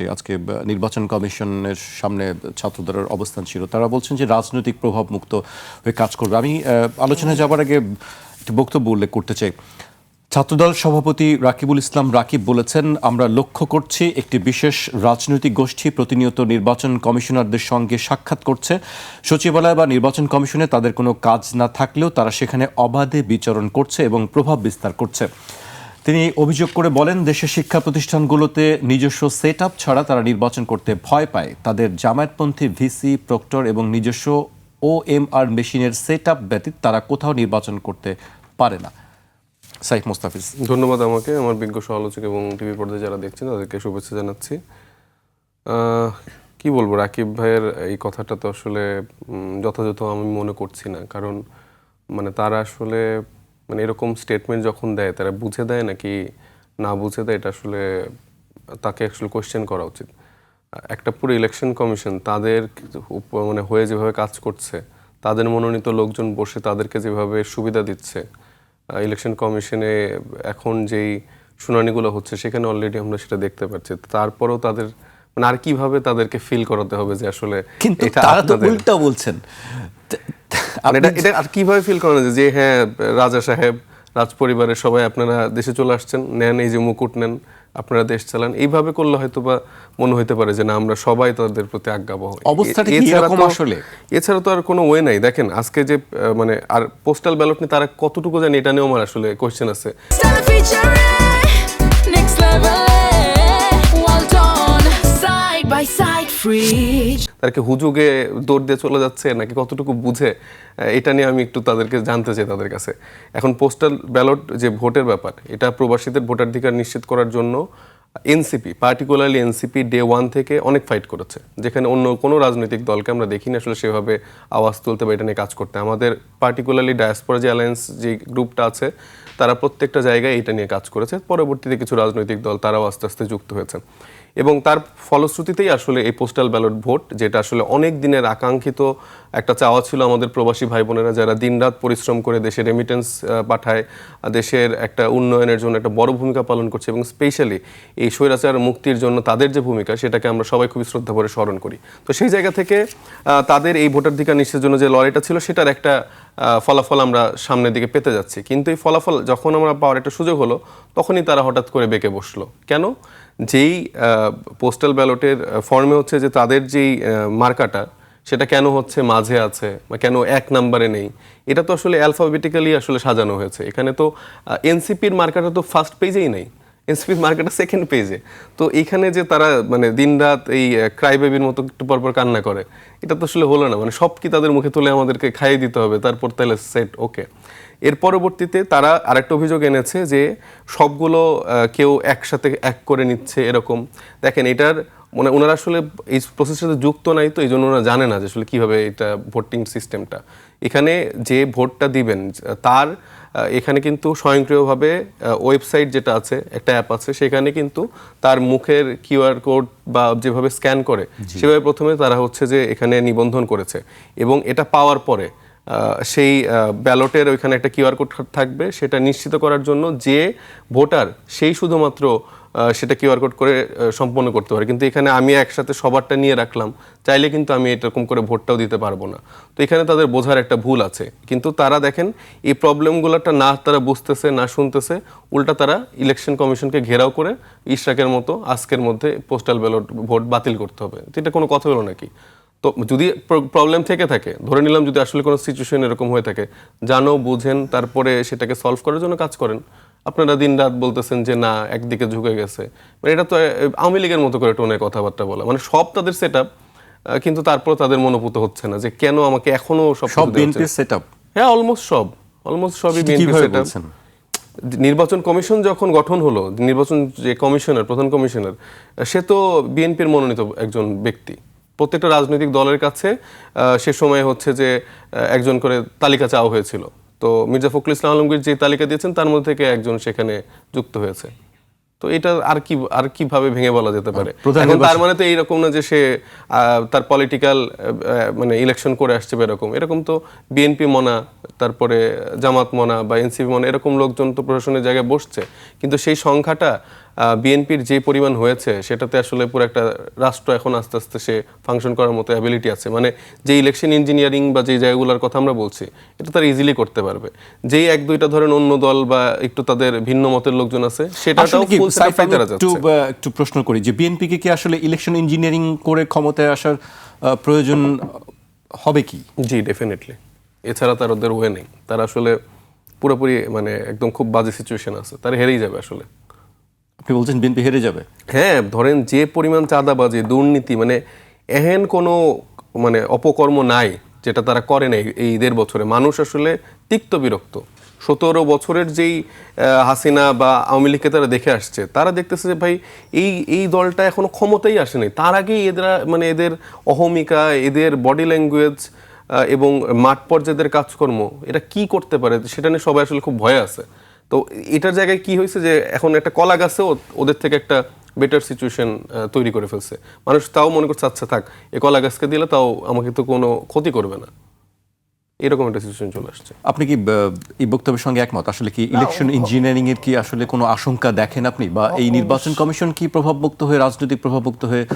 আজকে নির্বাচন কমিশনের সামনে ছাত্রদের অবস্থান ছিল। তারা বলছেন যে রাজনৈতিক প্রভাব মুক্ত হয়ে কাজ করবে। আমি আলোচনায় যাবার আগে একটি বক্তব্য উল্লেখ করতে চাই। ছাত্রদল সভাপতি রাকিবুল ইসলাম রাকিব বলেছেন, আমরা লক্ষ্য করছি একটি বিশেষ রাজনৈতিক গোষ্ঠী প্রতিনিয়ত নির্বাচন কমিশনারদের সঙ্গে সাক্ষাৎ করছে। সচিবালয় বা নির্বাচন কমিশনে তাদের কোনো কাজ না থাকলেও তারা সেখানে অবাধে বিচরণ করছে এবং প্রভাব বিস্তার করছে। তিনি অভিযোগ করে বলেন, দেশের শিক্ষা প্রতিষ্ঠানগুলোতে নিজস্ব সেট ছাড়া তারা নির্বাচন করতে ভয় পায়। তাদের জামায়াতপন্থী ভিসি, প্রক্টর এবং নিজস্ব ও এম আর মেশিনের সেট আপ ব্যতীত তারা কোথাও নির্বাচন করতে পারে না। সাইফ মোস্তাফিজ। ধন্যবাদ আমাকে, আমার বিজ্ঞ সমালোচক এবং টিভি পর্দায় যারা দেখছেন, তাদেরকে শুভেচ্ছা জানাচ্ছি। কি বলব, রাকিব ভাইয়ের এই কথাটা তো আসলে যথাযথ আমি মনে করছি না। কারণ মানে তারা আসলে মানে এরকম স্টেটমেন্ট যখন দেয় তারা বুঝে দেয় নাকি না বুঝে দেয় এটা আসলে তাকে আসলে কোশ্চেন করা উচিত। একটা পুরো ইলেকশন কমিশন তাদের মানে হয়ে যেভাবে কাজ করছে তাদের মনোনীত লোকজন বসে তাদেরকে যেভাবে সুবিধা দিচ্ছে ইলেকশন কমিশনে এখন যেই শুনানিগুলো হচ্ছে সেখানে অলরেডি আমরা সেটা দেখতে পাচ্ছি। তারপরেও তাদের মানে আর কীভাবে তাদেরকে ফিল করাতে হবে যে আসলে কিন্তু তারা তো উল্টা বলছেন। এটা এটা আর কীভাবে ফিল করানো যে হ্যাঁ রাজা সাহেব রাজ পরিবারের সবাই আপনারা দেশে চলে আসছেন নেন এই যে মুকুট নেন আপনারা দেশ চালান এইভাবে করলে হয়তো বা মনে হইতে পারে যে না আমরা সবাই তাদের প্রতি আজ্ঞাবহ অবস্থাটা কি এছাড়া এরকম তো- আসলে? এছাড়া তো আর কোনো ওয়ে নাই দেখেন আজকে যে মানে আর পোস্টাল ব্যালট নিয়ে তারা কতটুকু জানে এটা নিয়েও আমার আসলে কোয়েশ্চেন আছে. Well done, side by side, free. তারা কি হুজুগে দৌড় দিয়ে চলে যাচ্ছে নাকি কতটুকু বুঝে এটা নিয়ে আমি একটু তাদেরকে জানতে চাই তাদের কাছে এখন পোস্টাল ব্যালট যে ভোটের ব্যাপার এটা প্রবাসীদের ভোটাধিকার নিশ্চিত করার জন্য NCP particularly NCP day one থেকে অনেক ফাইট করেছে, যেখানে অন্য কোনো রাজনৈতিক দলকে আমরা দেখিনি আসলে সেভাবে আওয়াজ তুলতে বা এটা নিয়ে কাজ করতে। আমাদের পার্টিকুলারলি ডায়াসপোরা যে অ্যালায়েন্স যে গ্রুপটা আছে, তারা প্রত্যেকটা জায়গায় এটা নিয়ে কাজ করেছে। পরবর্তীতে কিছু রাজনৈতিক দল তারাও আস্তে আস্তে যুক্ত হয়েছে। এবং তার ফলশ্রুতিতেই আসলে এই পোস্টাল ব্যালট ভোট যেটা আসলে অনেক দিনের আকাঙ্ক্ষিত একটা চাওয়া ছিল আমাদের প্রবাসী ভাই বোনেরা যারা দিনরাত পরিশ্রম করে দেশে রেমিটেন্স পাঠায়, দেশের একটা উন্নয়নের জন্য একটা বড় ভূমিকা পালন করছে এবং স্পেশালি এই স্বৈরাচার মুক্তির জন্য তাদের যে ভূমিকা, সেটাকে আমরা সবাই খুবই শ্রদ্ধা করে স্মরণ করি। তো সেই জায়গা থেকে তাদের এই ভোটাধিকার নিশ্চিতের জন্য যে লড়াইটা ছিল, সেটার একটা ফলাফল আমরা সামনের দিকে পেতে যাচ্ছি। কিন্তু এই ফলাফল যখন আমরা পাওয়ার একটা সুযোগ হলো, তখনই তারা হঠাৎ করে বেঁকে বসল। কেন? যেই পোস্টাল ব্যালটের ফর্মে হচ্ছে যে তাদের যেই মার্কাটা, সেটা কেন হচ্ছে মাঝে আছে বা কেন এক নাম্বারে নেই, এটা তো আসলে অ্যালফাবেটিক্যালি আসলে সাজানো হয়েছে। এখানে তো এনসিপির মার্কাটা তো ফার্স্ট পেজেই নেই। এনসিপির মার্কেটের সেকেন্ড পেজে তো এখানে যে তারা মানে দিনরাত এই ক্রাই বেবির মতো একটু পরপর কান্না করে, এটা তো আসলে হলো না। মানে সব কি তাদের মুখে তুলে আমাদেরকে খাইয়ে দিতে হবে, তারপর তাহলে সেট ওকে এর পরবর্তীতে তারা আরেকটা অভিযোগ এনেছে যে সবগুলো কেউ একসাথে এক করে নিচ্ছে এরকম। দেখেন এটার মানে ওনারা আসলে এই প্রসেসের সাথে যুক্ত নাই তো এই জন্য ওনারা জানে না যে আসলে কীভাবে এটা ভোটিং সিস্টেমটা এখানে যে ভোটটা দিবেন তার এখানে কিন্তু স্বয়ংক্রিয়ভাবে ওয়েবসাইট যেটা আছে একটা অ্যাপ আছে সেখানে কিন্তু তার মুখের কিউআর কোড বা যেভাবে স্ক্যান করে সেভাবে প্রথমে তারা হচ্ছে যে এখানে নিবন্ধন করেছে এবং এটা পাওয়ার পরে সেই ব্যালটের ওইখানে একটা কিউআর কোড থাকবে সেটা নিশ্চিত করার জন্য যে ভোটার সেই শুধুমাত্র সেটা কিউআর কোড করে সম্পন্ন করতে পারে। কিন্তু এখানে আমি একসাথে সবারটা নিয়ে রাখলাম, চাইলে কিন্তু আমি এরকম করে ভোটটাও দিতে পারব না। তো এখানে তাদের বোঝার একটা ভুল আছে। কিন্তু তারা দেখেন, এই প্রবলেমগুলোটা না তারা বুঝতেছে, না শুনতেছে, উল্টা তারা ইলেকশন কমিশনকে ঘেরাও করে ইশরাকের মতো আজকের মধ্যে পোস্টাল ব্যালট ভোট বাতিল করতে হবে। এটা কোনো কথা হলো নাকি? তো যদি প্রবলেম থেকে থাকে, ধরে নিলাম যদি আসলে কোনো সিচুয়েশন এরকম হয়ে থাকে, জানো, বুঝেন, তারপরে সেটাকে সলভ করার জন্য কাজ করেন আপনারা দিন রাত বলতেছেন যে না একদিকে ঝুঁকে গেছে। মানে এটা তো আওয়ামী লীগের মতো করে টোনে কথাবার্তা বলা। মানে সব তাদের সেট কিন্তু তারপর তাদের মনোভূত হচ্ছে না যে কেন আমাকে এখনও সব সব বিএনপির সেট হ্যাঁ অলমোস্ট সব। অলমোস্ট সবই বিএনপি সেট নির্বাচন কমিশন যখন গঠন হলো নির্বাচন যে কমিশনার প্রধান কমিশনার সে তো বিএনপির মনোনীত একজন ব্যক্তি। প্রত্যেকটা রাজনৈতিক দলের কাছে সে সময় হচ্ছে যে একজন করে তালিকা চাওয়া হয়েছিল। তো মির্জা ফখরুল ইসলাম আলমগীর যে তালিকা দিয়েছেন তার মধ্যে থেকে একজন সেখানে যুক্ত হয়েছে। তো এটা আর কি আর কীভাবে ভেঙে বলা যেতে পারে? এখন তার মানে তো এইরকম না যে সে আহ, তার পলিটিক্যাল মানে ইলেকশন করে আসছে এরকম। এরকম তো বিএনপি মনা তারপরে জামাত মনা বা এনসিপি মনা এরকম লোকজন তো প্রশাসনের জায়গায় বসছে। কিন্তু সেই সংখ্যাটা বিএনপির যে পরিমাণ হয়েছে সেটাতে আসলে পুরো একটা রাষ্ট্র এখন আস্তে আস্তে সে ফাংশন করার মতো অ্যাবিলিটি আছে। মানে যে ইলেকশন ইঞ্জিনিয়ারিং বা যে জায়গাগুলোর কথা আমরা বলছি এটা তারা ইজিলি করতে পারবে। যেই এক দুইটা ধরেন অন্য দল বা একটু তাদের ভিন্ন মতের লোকজন আছে সেটাটাও একটু একটু প্রশ্ন করি যে বিএনপিকে কি আসলে ইলেকশন ইঞ্জিনিয়ারিং করে ক্ষমতায় আসার প্রয়োজন হবে কি? জি ডেফিনেটলি এছাড়া তার ওদের ওয়ে নেই। তারা আসলে পুরোপুরি মানে একদম খুব বাজে সিচুয়েশন আছে। তারা হেরেই যাবে আসলে। আপনি বলছেন বিএনপি হেরে যাবে? হ্যাঁ ধরেন যে পরিমাণ চাঁদাবাজি দুর্নীতি মানে এহেন কোনো মানে অপকর্ম নাই যেটা তারা করে নাই এই দেড় বছরে। মানুষ আসলে তিক্ত বিরক্ত। সতেরো বছরের যেই হাসিনা বা আওয়ামী লীগকে তারা দেখে আসছে তারা দেখতেছে যে ভাই এই এই দলটা এখনও ক্ষমতাই আসেনি। তার আগেই এদের মানে এদের অহমিকা এদের বডি ল্যাঙ্গুয়েজ এবং মাঠ পর্যায়ের কাজকর্ম, এটা কি করতে পারে? সেটা নিয়ে সবাই আসলে খুব ভয় আছে। তো এটার জায়গায় কি হয়েছে যে এখন একটা কলা গাছে ওদের থেকে একটা বেটার সিচুয়েশন তৈরি করে ফেলছে। মানুষ তাও মনে করছে আচ্ছা থাক, এ কলা গাছকে দিলে তাও আমাকে তো কোনো ক্ষতি করবে না। এরকম একটা সিচুয়েশন চলে আসছে। আপনি কি এই বক্তব্যের সঙ্গে একমত? আসলে কি ইলেকশন ইঞ্জিনিয়ারিং এর কি আসলে কোনো আশঙ্কা দেখেন আপনি? বা এই নির্বাচন কমিশন কি প্রভাবমুক্ত হয়ে রাজনৈতিক প্রভাবমুক্ত হয়ে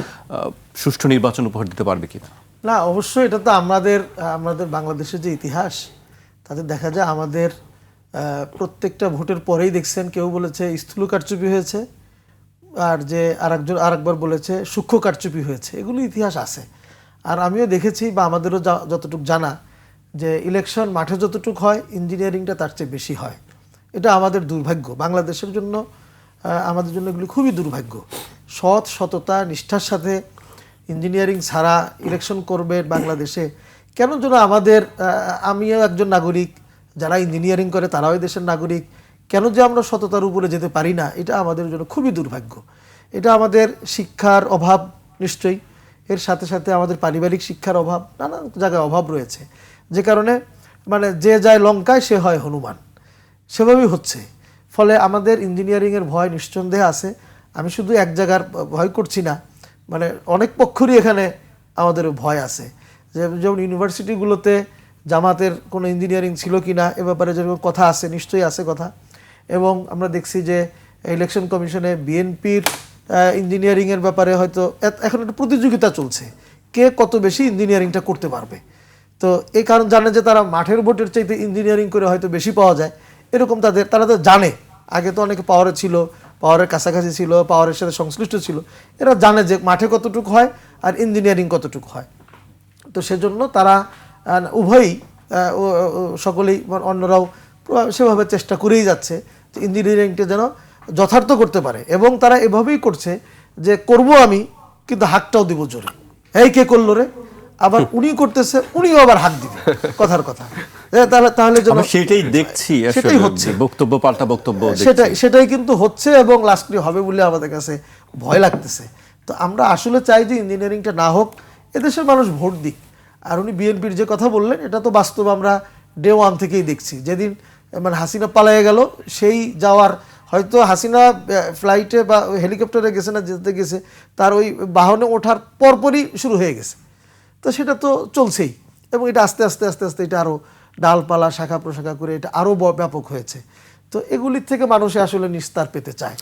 সুষ্ঠু নির্বাচন উপহার দিতে পারবে কিনা? না অবশ্যই এটা তো আমাদের আমাদের বাংলাদেশের যে ইতিহাস তাতে দেখা যায় আমাদের প্রত্যেকটা ভোটের পরেই দেখছেন কেউ বলেছে স্থূল কারচুপি হয়েছে আর যে আরেকজন আরেকবার বলেছে সূক্ষ্ম কারচুপি হয়েছে। এগুলো ইতিহাস আছে। আর আমিও দেখেছি বা আমাদেরও যা- যতটুকু জানা যে ইলেকশন মাঠে যতটুকু হয় ইঞ্জিনিয়ারিংটা তার চেয়ে বেশি হয়। এটা আমাদের দুর্ভাগ্য। বাংলাদেশের জন্য আমাদের জন্য এগুলি খুবই দুর্ভাগ্য। সৎ, সততা, নিষ্ঠার সাথে ইঞ্জিনিয়ারিং ছাড়া ইলেকশন করবে বাংলাদেশে কেন যেন আমাদের আমিও একজন নাগরিক, যারা ইঞ্জিনিয়ারিং করে তারাও দেশের নাগরিক, কেন যে আমরা সততার উপরে যেতে পারি না, এটা আমাদের জন্য খুবই দুর্ভাগ্য। এটা আমাদের শিক্ষার অভাব নিশ্চয়ই। এর সাথে সাথে আমাদের পারিবারিক শিক্ষার অভাব, নানান জায়গায় অভাব রয়েছে। যে কারণে মানে যে যায় লঙ্কায়, সে হয় হনুমান। সেভাবেই হচ্ছে। ফলে আমাদের ইঞ্জিনিয়ারিংয়ের ভয় নিঃসন্দেহে আছে। আমি শুধু এক জায়গার ভয় করছি না মানে অনেক পক্ষরই এখানে আমাদের ভয় আছে। যেমন ইউনিভার্সিটিগুলোতে জামাতের কোনো ইঞ্জিনিয়ারিং ছিল কি না, এ ব্যাপারে যেরকম কথা আছে, নিশ্চয়ই আছে কথা। এবং আমরা দেখছি যে ইলেকশন কমিশনে বিএনপির ইঞ্জিনিয়ারিংয়ের ব্যাপারে হয়তো এখন একটা প্রতিযোগিতা চলছে। কে কত বেশি ইঞ্জিনিয়ারিংটা করতে পারবে? তো এই কারণ জানে যে তারা মাঠের ভোটের চাইতে ইঞ্জিনিয়ারিং করে হয়তো বেশি পাওয়া যায়। এরকম তাদের, তারা তো জানে। আগে তো অনেকে পাওয়ারে ছিল পাওয়ারের কাছাকাছি ছিল পাওয়ারের সাথে সংশ্লিষ্ট ছিল। এরা জানে যে মাঠে কতটুকু হয় আর ইঞ্জিনিয়ারিং কতটুকু হয়। তো সেজন্য তারা উভয়ই সকলেই অন্যরাও সেভাবে চেষ্টা করেই যাচ্ছে যে ইঞ্জিনিয়ারিংটা যেন যথার্থ করতে পারে। এবং তারা এভাবেই করছে যে করব আমি, কিন্তু হাকটাও দিব জোরে। এই কে করল রে? আবার উনি করতেছে উনিও আবার হাক দিবে কথার কথা। তাহলে তাহলে সেটাই দেখছি সেটাই হচ্ছে। বক্তব্য পাল্টা বক্তব্য সেটাই সেটাই কিন্তু হচ্ছে এবং লাস্টলি হবে বলে আমাদের কাছে ভয় লাগতেছে। তো আমরা আসলে চাই যে ইঞ্জিনিয়ারিংটা না হোক এদেশের মানুষ ভোট দিক। আর উনি বিএনপির যে কথা বললেন এটা তো বাস্তব আমরা ডে ওয়ান থেকেই দেখছি। যেদিন মানে হাসিনা পালায়ে গেল সেই যাওয়ার হয়তো হাসিনা ফ্লাইটে বা হেলিকপ্টারে গেছে না যেতে গেছে তার ওই বাহনে ওঠার পরপরই শুরু হয়ে গেছে। তো সেটা তো চলছেই। এবং এটা আস্তে আস্তে আস্তে আস্তে এটা আরও ডালপালা শাখা প্রশাখা করে এটা আরও ব্যাপক হয়েছে। তো এগুলির থেকে মানুষে আসলে নিস্তার পেতে চায়।